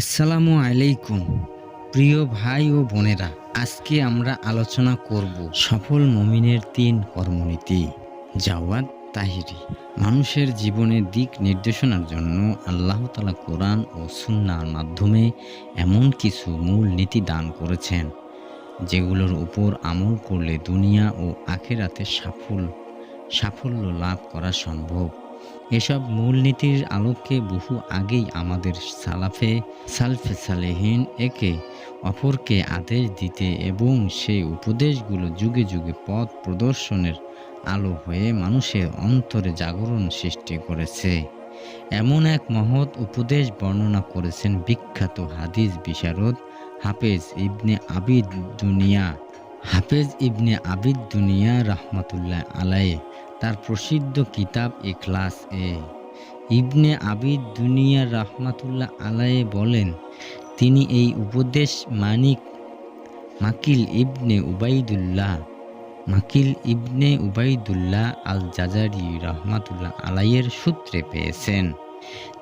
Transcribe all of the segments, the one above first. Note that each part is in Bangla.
আসসালামু আলাইকুম, প্রিয় ভাই ও বোনেরা। আজকে আমরা আলোচনা করব সফল মমিনের তিন কর্মনীতি জাওয়াদ তাহিরি। মানুষের জীবনের দিক নির্দেশনার জন্য আল্লাহ তালা কোরআন ও সুন্নার মাধ্যমে এমন কিছু মূল নীতি দান করেছেন, যেগুলোর উপর আমল করলে দুনিয়া ও আখেরাতে সাফল, সাফল্য লাভ করা সম্ভব। এসব মূলনীতির আলোকে বহু আগেই আমাদের সালাফে সালফে সালেহীন একে অপরকে আদেশ দিতে এবং সেই উপদেশগুলো যুগে যুগে পথ প্রদর্শনের আলো হয়ে মানুষের অন্তরে জাগরণ সৃষ্টি করেছে। এমন এক মহৎ উপদেশ বর্ণনা করেছেন বিখ্যাত হাদিস বিশারদ হাফেজ ইবনে আবিদ দুনিয়া হাফেজ ইবনে আবিদ দুনিয়া রাহমাতুল্লাহ আলায়ে তার প্রসিদ্ধ কিতাব ইখলাস এ। ইবনে আবিদ দুনিয়া রাহমাতুল্লাহ আলায়ে বলেন, তিনি এই উপদেশ মানিক মাকিল ইবনে উবাইদুল্লাহ, মাকিল ইবনে উবাইদুল্লাহ আল জাজারি রহমাতুল্লাহ আলাইয়ের সূত্রে পেয়েছেন।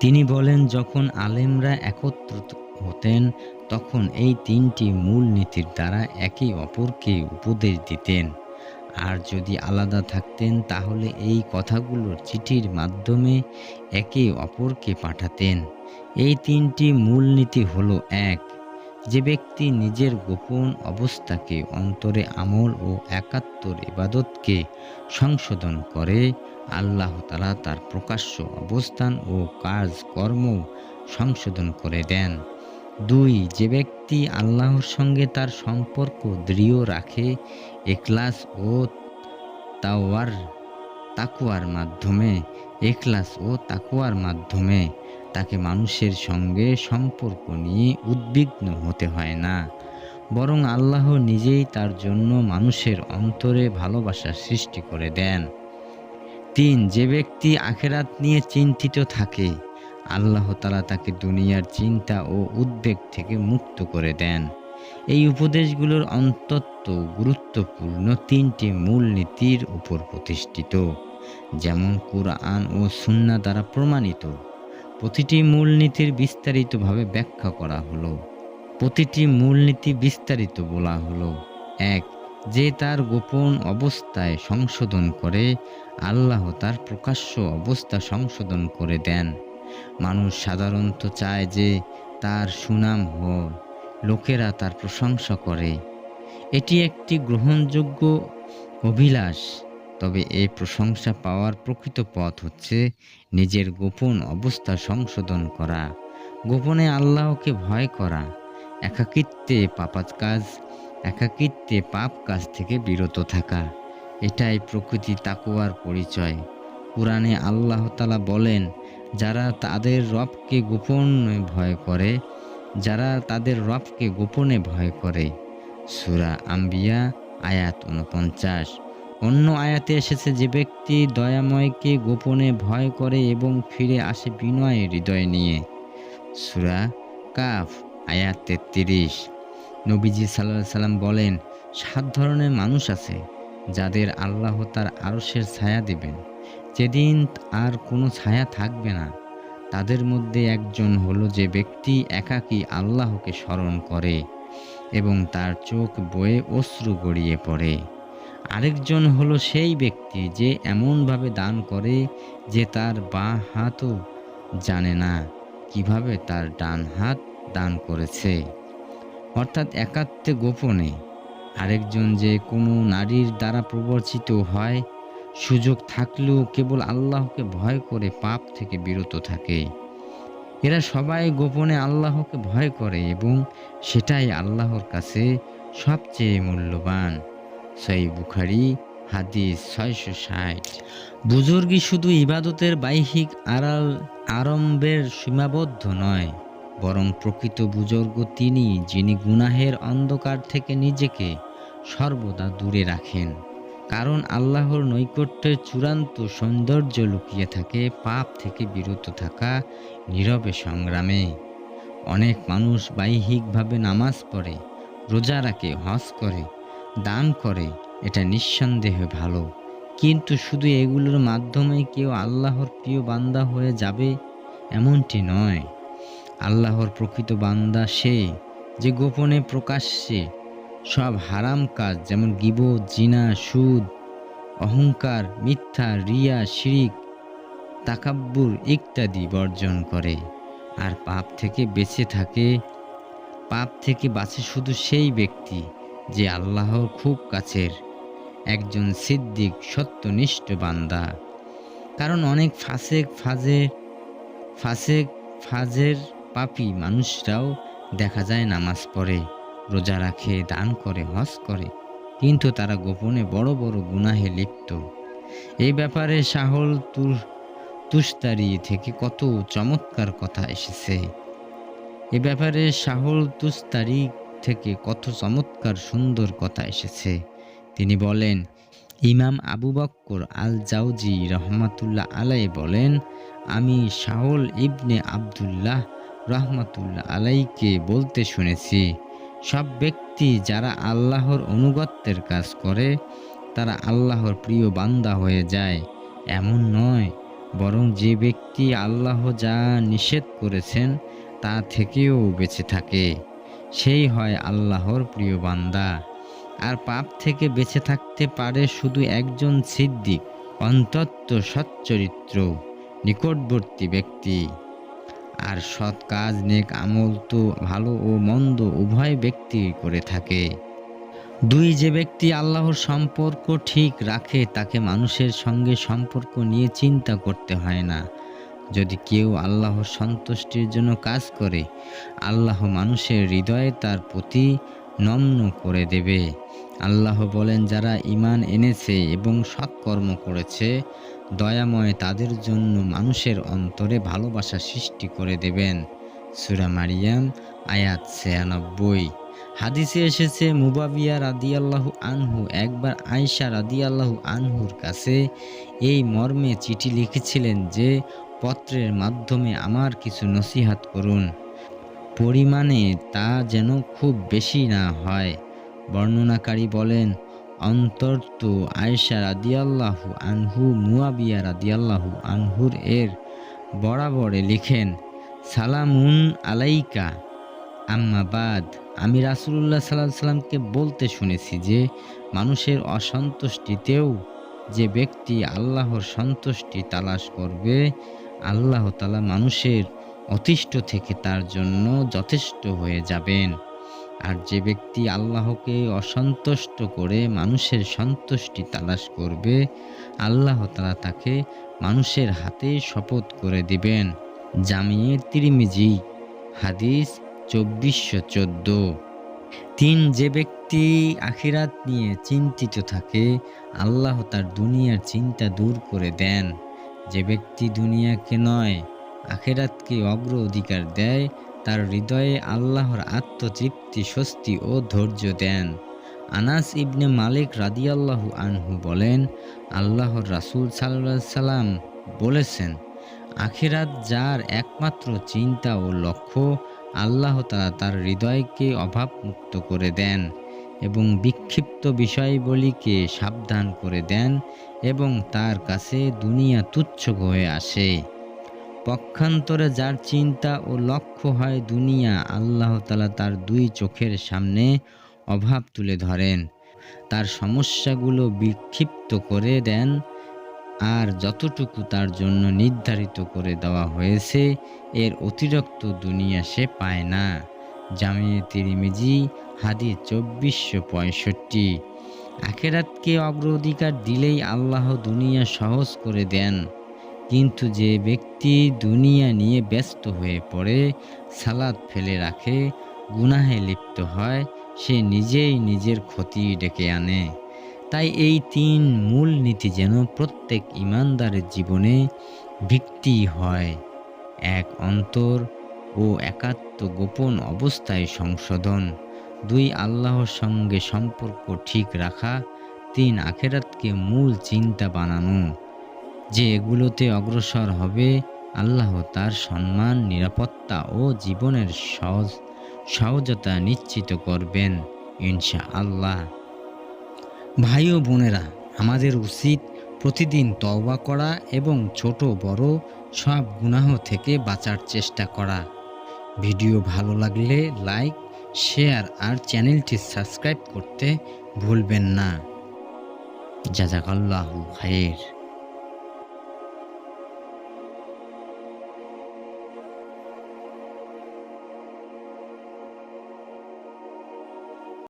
তিনি বলেন, যখন আলেমরা একত্রিত হতেন, তখন এই তিনটি মূল নীতির দ্বারা একে অপরকে উপদেশ দিতেন। আর যদি আলাদা থাকতেন, তাহলে এই কথাগুলোর চিঠির মাধ্যমে একে অপরকে পাঠাতেন। এই তিনটি মূলনীতি হলো এক, যে ব্যক্তি নিজের গোপন অবস্থাকে, অন্তরে আমল ও একাত্তর ইবাদতকে সংশোধন করে, আল্লাহ তালা তার প্রকাশ্য অবস্থান ও কাজ কর্ম সংশোধন করে দেন। দুই, যে ব্যক্তি আল্লাহর সঙ্গে তার সম্পর্ক দৃঢ় রাখে, এখলাস ও তাওয়ার, তাকুয়ার মাধ্যমে, এখলাস ও তাকুয়ার মাধ্যমে। তাকে মানুষের সঙ্গে সম্পর্ক নিয়ে উদ্বিগ্ন হতে হয় না। বরং আল্লাহ নিজেই তার জন্য মানুষের অন্তরে ভালোবাসা সৃষ্টি করে দেন। তিন, যে ব্যক্তি আখেরাত নিয়ে চিন্তিত থাকে আল্লাহ তালা তাকে দুনিয়ার চিন্তা ও উদ্বেগ থেকে মুক্ত করে দেন। এই উপদেশগুলোর অন্তত গুরুত্বপূর্ণ তিনটি মূলনীতির উপর প্রতিষ্ঠিত, যেমন কোরআন ও সুন্না দ্বারা প্রমাণিত। প্রতিটি মূলনীতির বিস্তারিতভাবে ব্যাখ্যা করা হলো। প্রতিটি মূলনীতি বিস্তারিত বলা হলো। এক, যে তার গোপন অবস্থায় সংশোধন করে, আল্লাহ তার প্রকাশ্য অবস্থা সংশোধন করে দেন। মানুষ সাধারণত চায় যে তার সুনাম হয় লোকেরা তার প্রশংসা করে। এটি একটি গ্রহণযোগ্য অভিলাষ, তবে এই প্রশংসা পাওয়ার প্রকৃত পথ হচ্ছে নিজের গোপন অবস্থা সংশোধন করা, গোপনে আল্লাহকে ভয় করা, একাকিত্বে পাপাত কাজ, একাকিত্বে পাপ কাজ থেকে বিরত থাকা। এটাই প্রকৃতি তাকুয়ার পরিচয়। কোরআনে আল্লাহ তালা বলেন যারা তাদের রবকে গোপনে ভয় করে, যারা তাদের রবকে গোপনে ভয় করে। সুরা আম্বিয়া, আয়াত উনপঞ্চাশ অন্য আয়াতে এসেছে যে ব্যক্তি দয়াময়কে গোপনে ভয় করে এবং ফিরে আসে বিনয় হৃদয় নিয়ে। সুরা কাফ, আয়াত তেত্রিশ। নবীজি সাল্লাহ সাল্লাম বলেন, সাত ধরনের মানুষ আছে যাদের আল্লাহ তার আরশের ছায়া দেবেন। যেদিন আর কোনো ছায়া থাকবে না, তাদের মধ্যে একজন হলো যে ব্যক্তি একাকী আল্লাহকে স্মরণ করে এবং তার চোখ বয়ে অশ্রু গড়িয়ে পড়ে। আরেকজন হলো সেই ব্যক্তি যে এমনভাবে দান করে যে তার বাঁ হাতও জানে না কীভাবে তার ডান হাত দান করেছে। অর্থাৎ একাত্মে গোপনে আরেকজন যে কোনো নারীর দ্বারা প্রবর্তিত হয় সুযোগ থাকলেও কেবল আল্লাহকে ভয় করে পাপ থেকে বিরত থাকে। এরা সবাই গোপনে আল্লাহকে ভয় করে এবং সেটাই আল্লাহর কাছে সবচেয়ে মূল্যবান। সেই বুখারি, হাদিস ছয়শো ষাট। বুজুর্গি শুধু ইবাদতের বাহ্যিক আড়াল আরম্ভের সীমাবদ্ধ নয়, বরং প্রকৃত বুজুর্গ তিনি যিনি গুনাহের অন্ধকার থেকে নিজেকে সর্বদা দূরে রাখেন। কারণ আল্লাহর নৈকট্যের চূড়ান্ত সৌন্দর্য লুকিয়ে থাকে পাপ থেকে বিরত থাকা নীরবে সংগ্রামে। অনেক মানুষ বাহ্যিকভাবে নামাজ পড়ে, রোজা রাখে, হজ করে, দান করে, এটা নিঃসন্দেহে ভালো। কিন্তু শুধু এগুলোর মাধ্যমে কেউ আল্লাহর প্রিয় বান্দা হয়ে যাবে এমনটি নয়। আল্লাহর প্রকৃত বান্দা সে যে গোপনে প্রকাশ্যে সব হারাম কাজ যেমন গিব জিনা, সুদ, অহংকার, মিথ্যা, রিয়া, শিরিক, তাকাব্বুর ইত্যাদি বর্জন করে। আর পাপ থেকে বেঁচে থাকে, পাপ থেকে বাঁচে শুধু সেই ব্যক্তি যে আল্লাহর খুব কাছের, একজন সিদ্দিক, সত্যনিষ্ঠ বান্দা। কারণ অনেক ফাসেক ফাজে, ফাসেক ফাজের পাপি মানুষরাও দেখা যায় নামাজ পড়ে। রোজা রাখে, দান করে, হজ করে। কিন্তু তারা গোপনে বড় বড় গুনাহে লিপ্ত। এই ব্যাপারে সাহল তুর, তুস্তারি থেকে কত চমৎকার কথা এসেছে। এ ব্যাপারে সাহল তুস্তারি থেকে কত চমৎকার সুন্দর কথা এসেছে। তিনি বলেন, ইমাম আবু বক্কর আল জাউজি রহমাতুল্লাহ আলাই বলেন, আমি শাহল ইবনে আবদুল্লাহ রহমাতুল্লাহ আলাইকে বলতে শুনেছি। সব ব্যক্তি যারা আল্লাহর অনুগত্যের কাজ করে, তারা আল্লাহর প্রিয় বান্দা হয়ে যায়। এমন নয়, বরং যে ব্যক্তি আল্লাহ যা নিষেধ করেছেন, তা থেকেও বেঁচে থাকে। সেই হয় আল্লাহর প্রিয় বান্দা। আর পাপ থেকে বেঁচে থাকতে পারে শুধু একজন সিদ্দিক অন্তত্ব সচ্চরিত্র, নিকটবর্তী ব্যক্তি। আর সৎ কাজ, নেক আমল তো ভালো ও মন্দ উভয় ব্যক্তি করে থাকে। দুই যে ব্যক্তি আল্লাহর সম্পর্ক ঠিক রাখে, তাকে মানুষের সঙ্গে সম্পর্ক নিয়ে চিন্তা করতে হয় না। যদি কেউ আল্লাহর সন্তুষ্টির জন্য কাজ করে, আল্লাহ মানুষের হৃদয়ে তার প্রতি নম্ন করে দেবে। আল্লাহ বলেন, যারা ইমান এনেছে এবং সৎকর্ম করেছে দয়াময় তাদের জন্য মানুষের অন্তরে ভালোবাসা সৃষ্টি করে দেবেন। সুরা মারিয়াম, আয়াত ছিয়ানব্বই। হাদিসে এসেছে, মুবাবিয়া রাদিয়াল্লাহু আনহু, একবার আয়সা রাদিয়াল্লাহু আনহুর কাছে এই মর্মে চিঠি লিখেছিলেন যে, পত্রের মাধ্যমে আমার কিছু নসিহাত করুন। পরিমাণে তা যেন খুব বেশি না হয়। বর্ণনাকারী বলেন অন্তর্ত আয়েশা রাদিয়াল্লাহু আনহু, মুয়াবিয়া রাদিয়াল্লাহু আনহুর এর বরাবরে লিখেন, সালামুন আলাইকা। আম্মাবাদ আমি রাসুলুল্লাহ সাল্লাহ সাল্লামকে বলতে শুনেছি যে, মানুষের অসন্তুষ্টিতেও যে ব্যক্তি আল্লাহর সন্তুষ্টি তালাশ করবে, আল্লাহ তালা মানুষের অতিষ্ঠ থেকে তার জন্য যথেষ্ট হয়ে যাবেন। আর যে ব্যক্তি আল্লাহকে অসন্তুষ্ট করে মানুষের সন্তুষ্টি তালাশ করবে, আল্লাহ তালা তাকে মানুষের হাতে শপথ করে দিবেন। জামিয়ে তিরিমিজি, হাদিস চব্বিশশো চোদ্দ। তিন, যে ব্যক্তি আখিরাত নিয়ে চিন্তিত থাকে, আল্লাহ তার দুনিয়ার চিন্তা দূর করে দেন। যে ব্যক্তি দুনিয়াকে নয়, আখেরাতকে অগ্র অধিকার দেয় তার হৃদয়ে আল্লাহর আত্মতৃপ্তি, স্বস্তি ও ধৈর্য দেন। আনাস ইবনে মালিক রাদিয়াল্লাহু আনহু বলেন, আল্লাহর রাসূল আলাইহি সাল্লাম বলেছেন, আখিরাত যার একমাত্র চিন্তা ও লক্ষ্য আল্লাহ তাআলা তার হৃদয়কে অভাবমুক্ত করে দেন এবং বিক্ষিপ্ত বিষয়বলিকে সাবধান করে দেন এবং তার কাছে দুনিয়া তুচ্ছ হয়ে আসে। পক্ষান্তরে যার চিন্তা ও লক্ষ্য হয় দুনিয়া, আল্লাহ তালা তার দুই চোখের সামনে অভাব তুলে ধরেন। তার সমস্যাগুলো বিক্ষিপ্ত করে দেন আর যতটুকু তার জন্য নির্ধারিত করে দেওয়া হয়েছে, এর অতিরিক্ত দুনিয়া সে পায় না। জামিয়ে তিরিমিজি হাদি চব্বিশশো পঁয়ষট্টি। আখেরাতকে অগ্রাধিকার দিলেই আল্লাহ দুনিয়া সহজ করে দেন। কিন্তু যে ব্যক্তি দুনিয়া নিয়ে ব্যস্ত হয়ে পড়ে, সালাদ ফেলে রাখে, গুনাহে লিপ্ত হয়, সে নিজেই নিজের ক্ষতি ডেকে আনে। তাই এই তিন মূল নীতি যেন প্রত্যেক ইমানদারের জীবনে ভিত্তি হয়। এক, অন্তর ও একাত্ম গোপন অবস্থায় সংশোধন। দুই, আল্লাহর সঙ্গে সম্পর্ক ঠিক রাখা। তিন, আখেরাতকে মূল চিন্তা বানানো। যে এগুলোতে অগ্রসর হবে, আল্লাহ তার সম্মান, নিরাপত্তা ও জীবনের সহজ, সহজতা নিশ্চিত করবেন ইনশা আল্লাহ ভাই ও বোনেরা, আমাদের উচিত প্রতিদিন তওবা করা এবং ছোট বড় সব গুনাহ থেকে বাঁচার চেষ্টা করা। ভিডিও ভালো লাগলে লাইক, শেয়ার আর চ্যানেলটি সাবস্ক্রাইব করতে ভুলবেন না। জাজাকাল্লাহু খায়ের